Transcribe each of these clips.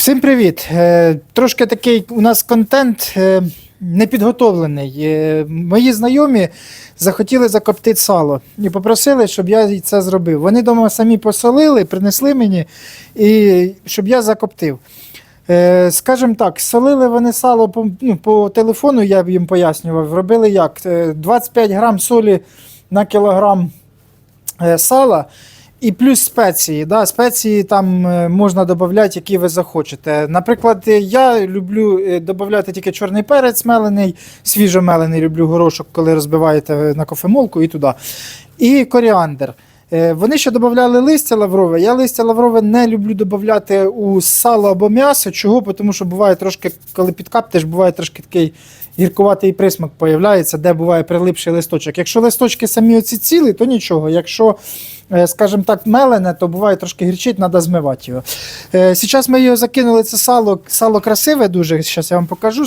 Всім привіт! Е, Трошки такий у нас контент е, непідготовлений. Е, Мої знайомі захотіли закоптити сало і попросили, щоб я це зробив. Вони вдома самі посолили, принесли мені, і щоб я закоптив. Скажімо так, солили вони сало по, ну, по телефону, я їм пояснював. Робили як? Е, 25 грам солі на кілограм сала. І плюс спеції. Да? Спеції там е, можна додати, які ви захочете. Наприклад, е, я люблю е, додати тільки чорний перець мелений, свіжомелений, люблю горошок, коли розбиваєте на кофемолку і туди. І коріандр. Вони ще додавали листя лаврове. Я листя лаврове не люблю додати у сало або м'ясо. Чого? Тому що буває трошки, коли підкаптиш, буває трошки такий гіркуватий присмак появляється, де буває прилипший листочок. Якщо листочки самі оці цілі, то нічого. Якщо, е, скажімо так, мелене, то буває трошки гірчить, треба змивати його. Е, Зараз ми його закинули, це сало, сало красиве дуже. Зараз я вам покажу.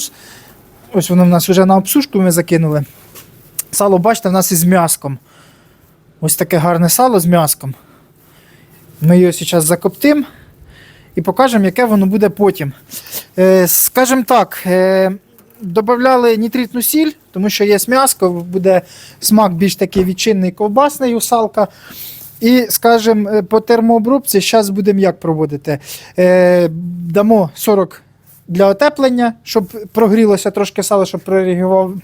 Ось воно в нас вже на обсушку ми закинули. Сало, бачите, в нас із м'яском. Ось таке гарне сало з м'яском. Ми його зараз закоптимо і покажемо, яке воно буде потім. Е, скажімо так, е, додавали нітритну сіль, тому що є м'яско, буде смак більш такий відчинний ковбасний у салка. І, скажімо, е, по термообробці зараз будемо як проводити. Е, дамо 40 для отеплення, щоб прогрілося трошки сало, щоб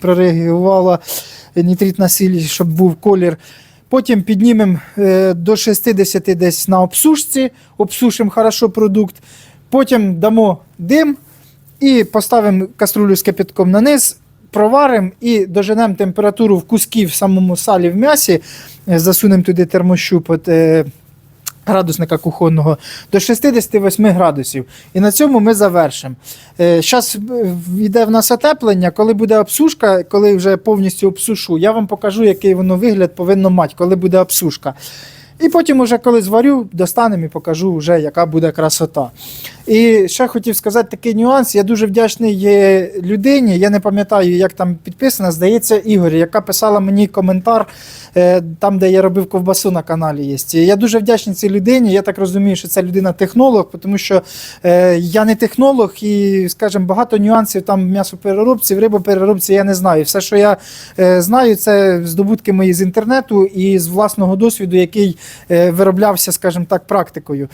прореагувала нітритна сіль, щоб був колір. Потім піднімемо е, до 60 десь на обсушці, обсушимо хорошо продукт. Потім дамо дим і поставимо каструлю з кипятком на низ, проваримо і доженемо температуру в куски в самому салі в м'ясі, е, засунемо туди термощуп от, е, градусника кухонного до 68 градусів. І на цьому ми завершимо. Зараз йде в нас отеплення, коли буде обсушка, коли вже повністю обсушу, я вам покажу, який воно вигляд повинно мати, коли буде обсушка. І потім, уже коли зварю, достанемо і покажу, вже, яка буде красота. І ще хотів сказати такий нюанс. Я дуже вдячний людині. Я не пам'ятаю, як там підписано, здається, Ігор, яка писала мені коментар е, там, де я робив ковбасу на каналі. Є. Я дуже вдячний цій людині. Я так розумію, що це людина-технолог, тому що е, я не технолог і, скажімо, багато нюансів там в м'ясопереробці, в рибопереробці я не знаю. Все, що я е, знаю, це здобутки мої з інтернету і з власного досвіду, який вироблявся, скажімо так, практикою.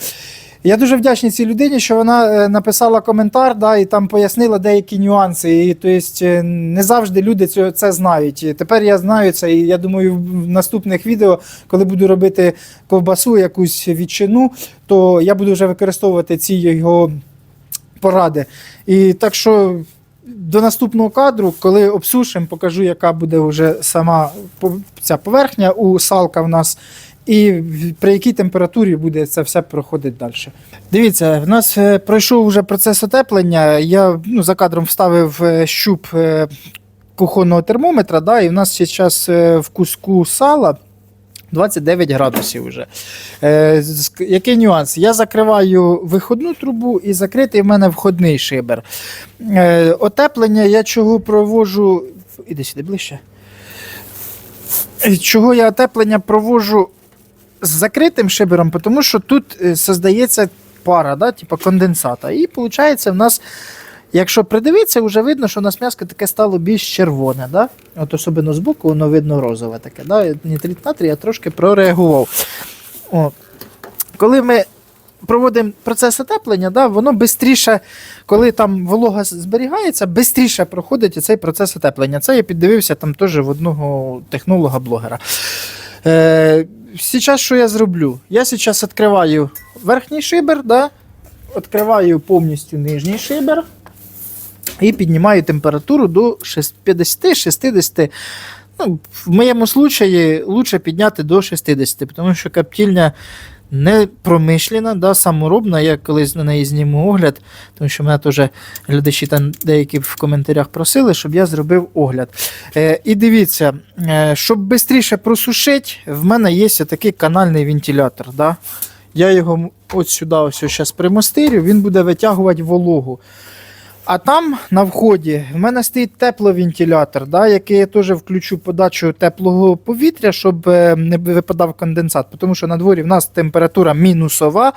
Я дуже вдячний цій людині, що вона е, написала коментар да, і там пояснила деякі нюанси. І, тобто, не завжди люди цього, це знають. І тепер я знаю це, і я думаю, в наступних відео, коли буду робити ковбасу, якусь відчину, то я буду вже використовувати ці його поради. І так що до наступного кадру, коли обсушимо, покажу, яка буде вже сама ця поверхня у салка в нас. І при якій температурі буде це все проходити далі. Дивіться, в нас е, пройшов вже процес отеплення. Я ну, за кадром вставив е, щуп е, кухонного термометра, да, і в нас зараз в куску сала 29 градусів вже. Який нюанс? Я закриваю виходну трубу і закритий в мене входний шибер. Отеплення я чого проводжу. Іди сюди ближче. Чого я отеплення проводжу з закритим шибером, тому що тут е, создається пара, да, типу конденсата. І виходить, в нас, якщо придивитися, вже видно, що у нас м'яско таке стало більш червоне. Да? От особливо збоку, воно видно розове таке. Да? Нітрит натрій я трошки прореагував. О. Коли ми проводимо процес отеплення, да, воно швидше, коли там волога зберігається, швидше проходить цей процес отеплення. Це я піддивився там теж в одного технолога-блогера. Е, Зараз що я зроблю? Я зараз відкриваю верхній шибер, да? відкриваю повністю нижній шибер і піднімаю температуру до 50-60. Ну, в моєму случаї лучше підняти до 60, тому що коптільня не промишлена, да, саморобна. Я колись на неї зніму огляд, тому що мене теж глядачі там деякі в коментарях просили, щоб я зробив огляд. Е, і дивіться, е, щоб швидше просушити, в мене є такий канальний вентилятор. Да? Я його от сюди ось зараз примостирю, він буде витягувати вологу. А там на вході в мене стоїть тепловентилятор, да, який я теж включу подачу теплого повітря, щоб е, не випадав конденсат. Тому що на дворі в нас температура мінусова,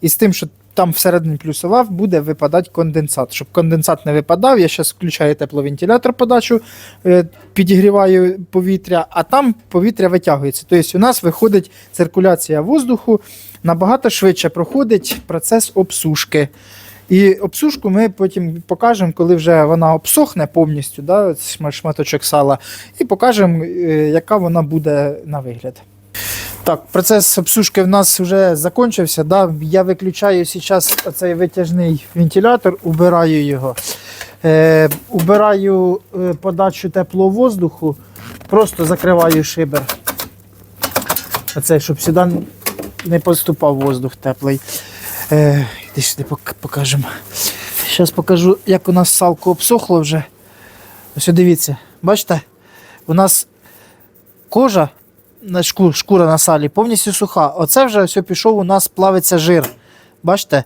і з тим, що там всередині плюсова буде випадати конденсат. Щоб конденсат не випадав, я зараз включаю тепловентилятор подачу, е, підігріваю повітря, а там повітря витягується. Тобто у нас виходить циркуляція воздуху, набагато швидше проходить процес обсушки. І обсушку ми потім покажемо, коли вже вона обсохне повністю, да, шматочок сала, і покажемо, е, яка вона буде на вигляд. Так, процес обсушки в нас вже закінчився. Да? Я виключаю зараз цей витяжний вентилятор, убираю його. Е, убираю е, подачу теплого воздуху, просто закриваю шибер. Оцей, щоб сюди не поступав воздух теплий. Е, іди сюди покажемо. Зараз покажу, як у нас салко обсохло вже. Ось дивіться, бачите, у нас кожа шкура на салі повністю суха. Оце вже ось пішов у нас плавиться жир. Бачите?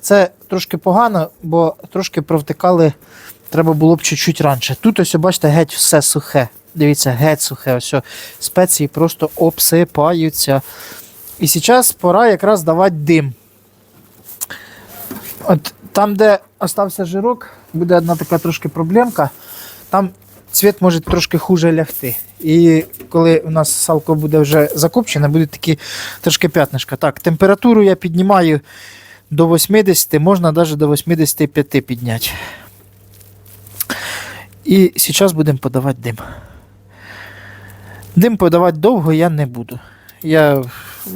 Це трошки погано, бо трошки провтикали, треба було б чуть-чуть раніше. Тут ось, бачите, геть все сухе. Дивіться, геть сухе. Ось спеції просто обсипаються. І зараз пора якраз давати дим. От там, де остався жирок, буде одна така трошки проблемка. Там цвіт може трошки хуже лягти. І коли у нас салко буде вже закопчене, будуть такі трошки п'ятнишка. Так, температуру я піднімаю до 80, можна навіть до 85 підняти. І зараз будемо подавати дим. Дим подавати довго я не буду. Я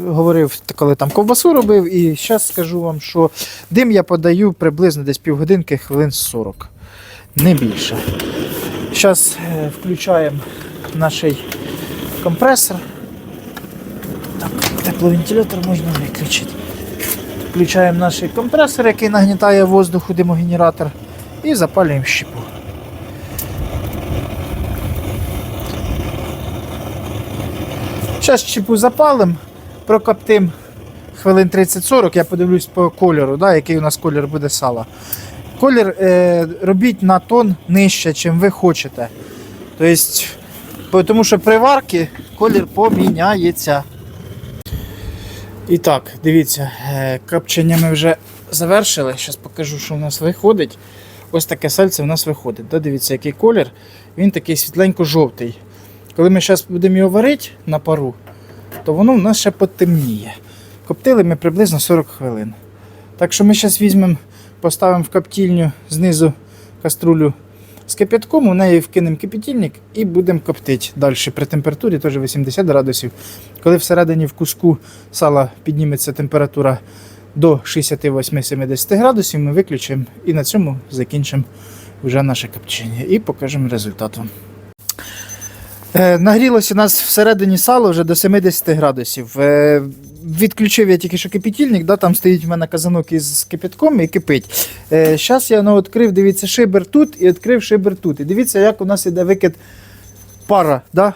говорив, коли там ковбасу робив, і зараз скажу вам, що дим я подаю приблизно десь півгодинки, хвилин 40. Не більше. Зараз включаємо наш компресор. Так, тепловентилятор можна виключити. Включаємо наш компресор, який нагнітає воздух у димогенератор, і запалюємо щепу. Зараз щепу запалимо, прокоптим хвилин 30-40, я подивлюсь по кольору, да, який у нас колір буде сала. Колір е, робіть на тон нижче, чим ви хочете. Тобто, тому що при варці колір поміняється. І так, дивіться, е, копчення ми вже завершили. Зараз покажу, що в нас виходить. Ось таке сальце в нас виходить. Да? Дивіться, який колір. Він такий світленько-жовтий. Коли ми зараз будемо його варити на пару, то воно в нас ще потемніє. Коптили ми приблизно 40 хвилин. Так що ми зараз візьмемо, поставимо в коптільню знизу каструлю з кипятком, у неї вкинемо кипятильник і будемо коптити далі при температурі теж 80 градусів. Коли всередині в куску сала підніметься температура до 68-70 градусів, ми виключимо і на цьому закінчимо вже наше копчення і покажемо результат вам. Е, Нагрілося у нас всередині сало вже до 70 градусів. Е, Відключив я тільки що кипятильник, да, там стоїть в мене казанок із кипятком і кипить. Зараз я ну, відкрив, дивіться, шибер тут і відкрив шибер тут. І дивіться, як у нас іде викид пара. Да?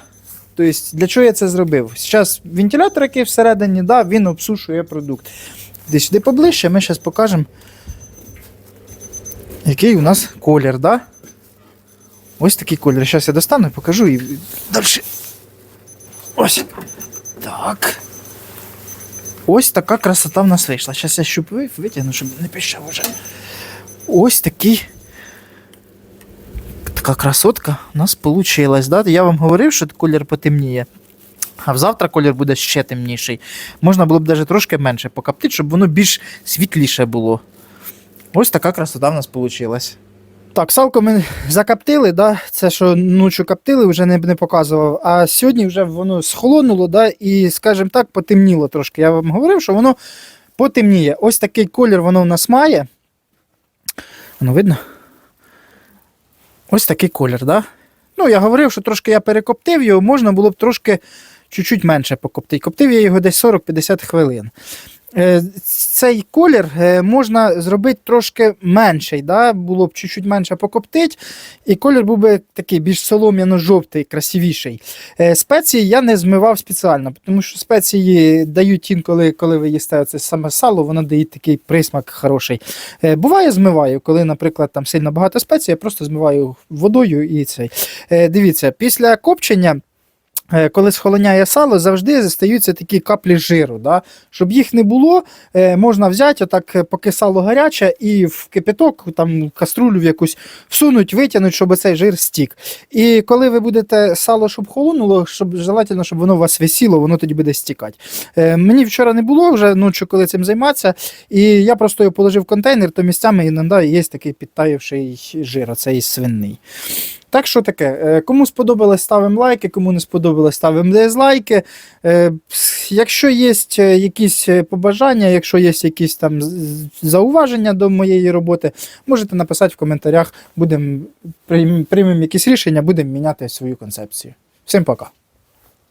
Тобто, для чого я це зробив? Зараз вентилятор, який всередині, да, він обсушує продукт. Десь сюди поближче, ми зараз покажемо, який у нас колір. Да? Ось такий колір. Зараз я достану і покажу і далі. Ось. Так. Ось така красота в нас вийшла. Зараз я щуп ви- витягну, щоб не піщав уже. Ось такий. Така красотка у нас вийшла. Да? Я вам говорив, що колір потемніє. А завтра колір буде ще темніший. Можна було б навіть трошки менше покоптити, щоб воно більш світліше було. Ось така красота в нас вийшла. Так, салко ми закоптили, да? це що ночі коптили, вже не, не показував. А сьогодні вже воно схолонуло, да? і, скажімо так, потемніло трошки. Я вам говорив, що воно потемніє. Ось такий колір воно в нас має. Воно видно? Ось такий колір, да? Ну, я говорив, що трошки я перекоптив його, можна було б трошки чуть-чуть менше покоптити. Коптив я його десь 40-50 хвилин. Е, Цей колір е, можна зробити трошки менший, да? було б чуть-чуть менше покоптити, і колір був би такий більш солом'яно-жовтий, красивіший. Е, Спеції я не змивав спеціально, тому що спеції дають інколи, коли ви їсте це саме сало, воно дає такий присмак хороший. Буває, змиваю, коли, наприклад, там сильно багато спецій, я просто змиваю водою і цей. Дивіться, після копчення. Е, коли схолоняє сало, завжди застаються такі каплі жиру. Да? Щоб їх не було, е, можна взяти, отак, е, поки сало гаряче, і в кипяток, там, каструлю в якусь всунуть, витягнуть, щоб цей жир стік. І коли ви будете сало, щоб холонуло, щоб желательно, щоб воно у вас висіло, воно тоді буде стікати. Мені вчора не було вже ночі, коли цим займатися, і я просто його положив в контейнер, то місцями іноді є такий підтаївший жир, оцей свинний. Так що таке, Е, кому сподобалось, ставимо лайки, кому не сподобалось, ставимо дизлайки. Е, Якщо є е, якісь побажання, якщо є якісь там зауваження до моєї роботи, можете написати в коментарях, будемо приймемо якісь рішення, будемо міняти свою концепцію. Всім пока.